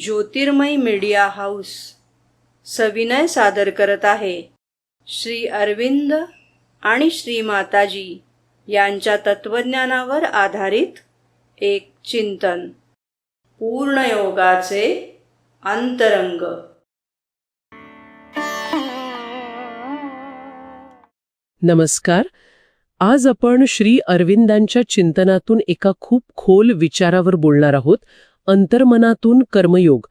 ज्योतिर्मय media house सविनय सादर करत आहे. श्री अरविंद आणि श्री माताजी यांच्या तत्वज्ञानावर आधारित एक चिंतन. पूर्णयोगाचे अंतरंग. नमस्कार. आज आपण श्री अरविंदांच्या चिंतनातून एका खूप खोल विचारावर बोलणार आहोत. अंतर्मनातून कर्मयोग.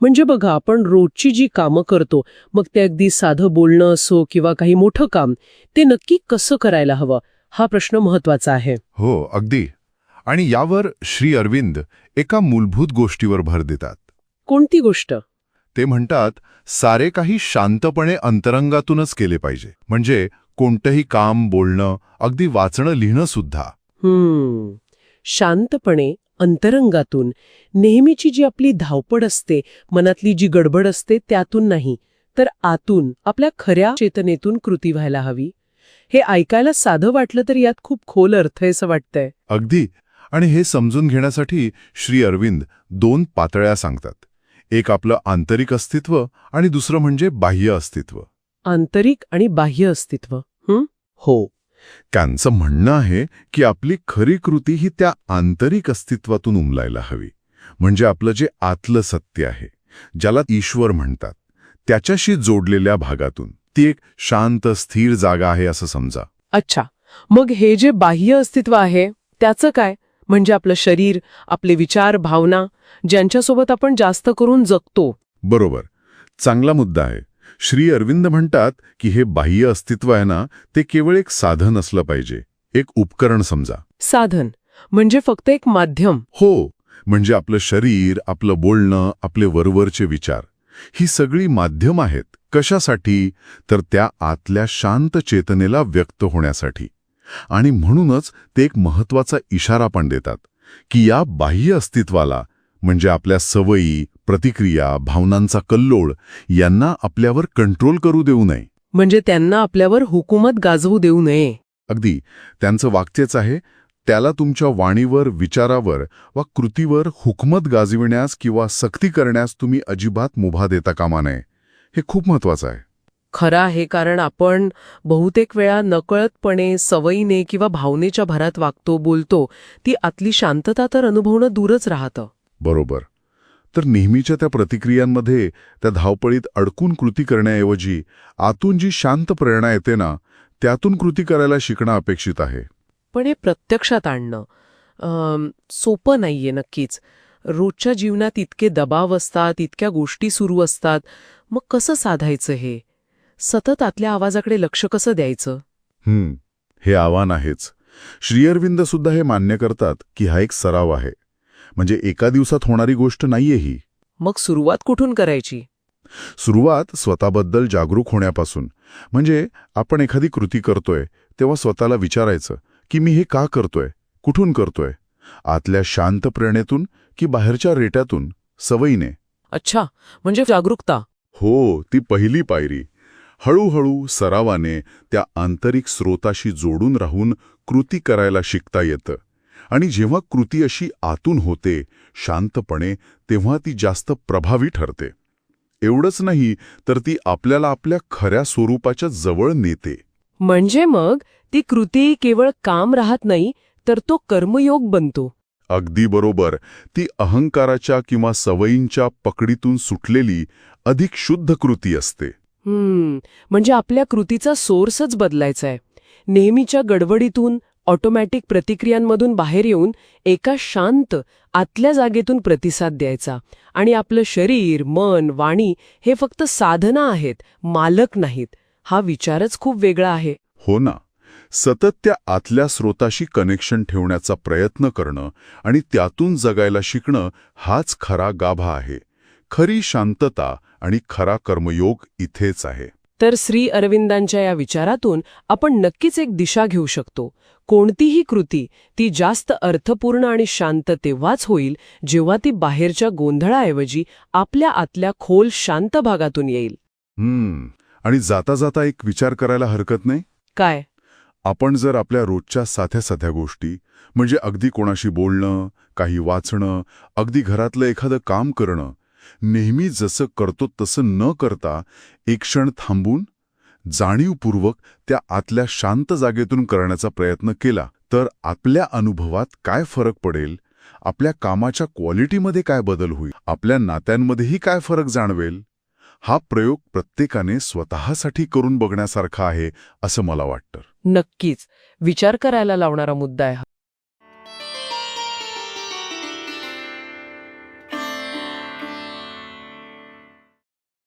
म्हणजे बघा आपण रोजची जी कामं करतो मग ते अगदी साधं बोलणं असो किंवा काही मोठं काम ते नक्की कसं करायला हवं? हा प्रश्न महत्त्वाचा आहे. हो अगदी. आणि यावर श्री अरविंद एका मूलभूत गोष्टीवर भर देतात. कोणती गोष्ट? ते म्हणतात सारे काही शांतपणे अंतरंगातूनच केले पाहिजे. म्हणजे कोणतंही काम बोलणं अगदी वाचणं लिहिणं सुद्धा. शांतपणे अंतरंगातून. नेहमीची जी आपली धावपळ असते मनातली जी गडबड असते त्यातून नाही. तर आतून आपल्या खऱ्या चेतनेतून कृती व्हायला हवी. हे ऐकायला साधं वाटलं तर यात खूप खोल अर्थ आहे असं वाटतंय. अगदी. आणि हे समजून घेण्यासाठी श्री अरविंद दोन पातळ्या सांगतात. एक आपलं आंतरिक अस्तित्व आणि दुसरं म्हणजे बाह्य अस्तित्व. आंतरिक आणि बाह्य अस्तित्व. हं? हो. त्यांचं म्हणणं आहे की आपली खरी कृती ही त्या आंतरिक अस्तित्वातून उमलायला हवी. म्हणजे आपलं जे आतलं सत्य आहे ज्याला ईश्वर म्हणतात त्याच्याशी जोडलेल्या भागातून ती एक शांत स्थिर जागा आहे असं समजा. अच्छा. मग हे जे बाह्य अस्तित्व आहे त्याचं काय? म्हणजे आपलं शरीर आपले विचार भावना ज्यांच्यासोबत आपण जास्त करून जगतो. बरोबर. चांगला मुद्दा आहे. श्री अरविंद म्हणतात की हे बाह्य अस्तित्व आहे ना ते केवळ एक साधन असलं पाहिजे. एक उपकरण समजा. साधन म्हणजे फक्त एक माध्यम. हो म्हणजे आपलं शरीर आपलं बोलणं आपले वरवरचे विचार. ही सगळी माध्यम आहेत. कशासाठी? तर त्या आतल्या शांत चेतनेला व्यक्त होण्यासाठी. आणि म्हणूनच ते एक महत्त्वाचा इशारा पण देतात की या बाह्य अस्तित्वाला म्हणजे आपल्या सवयी प्रतिक्रिया भावनांचा कल्लोळ यांना आपल्यावर कंट्रोल करू देऊ नये. म्हणजे त्यांना आपल्यावर हुकूमत गाजवू देऊ नये. अगदी. त्यांचं वाक्यच आहे त्याला तुमच्या वाणीवर विचारावर वा कृतीवर हुकमत गाजविण्यास किंवा सक्ती करण्यास तुम्ही अजिबात मुभा देता कामा नये. हे खूप महत्वाचं आहे. खरं आहे कारण आपण बहुतेक वेळा नकळतपणे सवयीने किंवा भावनेच्या भरात वागतो बोलतो ती आतली शांतता तर अनुभवणं दूरच राहतं. बरोबर. तर नेहमीच्या त्या प्रतिक्रियांमध्ये त्या धावपळीत अडकून कृती करण्याऐवजी आतून जी शांत प्रेरणा येते ना त्यातून कृती करायला शिकणं अपेक्षित आहे. पण हे प्रत्यक्षात आणणं सोपं नाहीये नक्कीच. रोजच्या जीवनात इतके दबाव असतात इतक्या गोष्टी सुरू असतात. मग कसं साधायचं हे? सतत आतल्या आवाजाकडे लक्ष कसं द्यायचं? हं, हे आव्हान आहेच. श्रीअरविंद सुद्धा हे मान्य करतात की हा एक सराव आहे. म्हणजे एका दिवसात होणारी गोष्ट नाहीये ही मग सुरुवात कुठून करायची? सुरुवात स्वतःबद्दल जागरूक होण्यापासून. म्हणजे आपण एखादी कृती करतोय तेव्हा स्वतःला विचारायचं की मी हे का करतोय? कुठून करतोय? आतल्या शांत प्रेरणेतून की बाहेरच्या रेट्यातून? सवयीने. अच्छा म्हणजे जागरूकता. हो ती पहिली पायरी. हळूहळू सरावाने त्या आंतरिक स्रोताशी जोडून राहून कृती करायला शिकता येतं. आणि जेव्हा कृती अशी आतून होते शांतपणे तेव्हा ती जास्त प्रभावी ठरते. एवढंच नाही तर ती आपल्याला आपल्या खऱ्या स्वरूपाच्या जवळ नेते. म्हणजे मग ती कृती केवळ काम राहत नाही तर तो कर्मयोग बनतो. अगदी बरोबर. ती अहंकाराच्या किंवा सवयींच्या पकडीतून सुटलेली अधिक शुद्ध कृती असते. हम्म. म्हणजे आपल्या कृतीचा सोर्सच बदलायचा आहे नेहमीच्या गडबडीतून ऑटोमॅटिक प्रतिक्रियांमधून बाहेर येऊन एका शांत आतल्या जागेतून प्रतिसाद द्यायचा. आणि आपलं शरीर मन वाणी हे फक्त साधना आहेत मालक नाहीत. हा विचारच खूप वेगळा आहे. हो ना. सतत त्या आतल्या स्रोताशी कनेक्शन ठेवण्याचा प्रयत्न करणं आणि त्यातून जगायला शिकणं हाच खरा गाभा आहे. खरी शांतता आणि खरा कर्मयोग इथेच आहे. तर श्री अरविंदांच्या या विचारातून आपण नक्कीच एक दिशा घेऊ शकतो. कोणतीही कृती ती जास्त अर्थपूर्ण आणि शांत तेव्हाच होईल जेव्हा ती बाहेरच्या गोंधळाऐवजी आपल्या आतल्या खोल शांत भागातून येईल. हम्म. आणि जाता जाता एक विचार करायला हरकत नाही? काय? आपण जर आपल्या रोजच्या साध्या साध्या गोष्टी म्हणजे अगदी कोणाशी बोलणं काही वाचणं अगदी घरातलं एखादं काम करणं नेहमी जसं करतो तसं न करता एक क्षण थांबून जाणीवपूर्वक त्या आतल्या शांत जागेतून करण्याचा प्रयत्न केला. तर आपल्या अनुभवात काय फरक पडेल? आपल्या कामाच्या क्वालिटीमध्ये काय बदल होईल? आपल्या नात्यांमध्येही काय फरक जाणवेल? हा प्रयोग प्रत्येकाने स्वतःसाठी करून बघण्यासारखा आहे असं मला वाटतं. नक्कीच. विचार करायला लावणारा मुद्दा आहे